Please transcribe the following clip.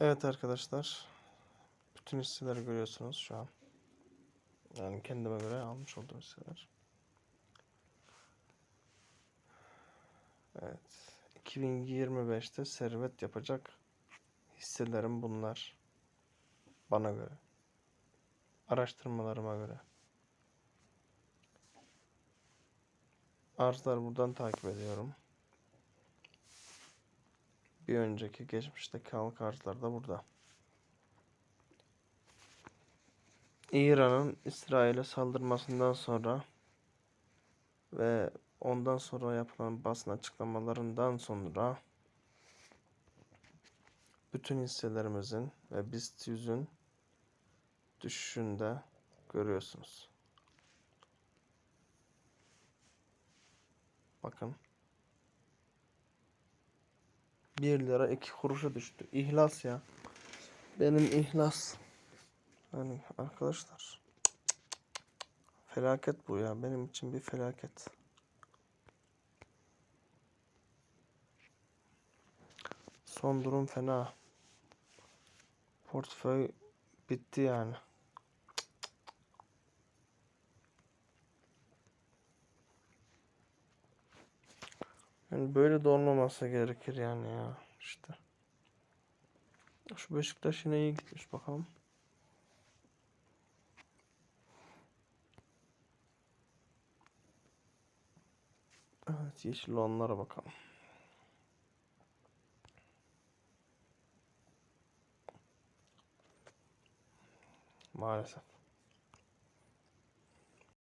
Evet arkadaşlar. Bütün hisseleri görüyorsunuz şu an. Yani kendime göre almış olduğum hisseler. Evet. 2025'te servet yapacak hisselerim bunlar. Bana göre. Araştırmalarıma göre. Arzlar buradan takip ediyorum. Bir önceki geçmişteki halka arzlar da burada. İran'ın İsrail'e saldırmasından sonra ve ondan sonra yapılan basın açıklamalarından sonra bütün hisselerimizin ve BIST 100'ün düşüşünde görüyorsunuz. Bakın. 1 lira 2 kuruşa düştü. İhlas ya. Benim ihlas. Yani arkadaşlar. Felaket bu ya. Benim için bir felaket. Son durum fena. Portföy bitti yani. Yani böyle de olmaması gerekir yani ya işte. Şu Beşiktaş yine iyi gitmiş bakalım. Evet yeşil olanlara bakalım. Maalesef.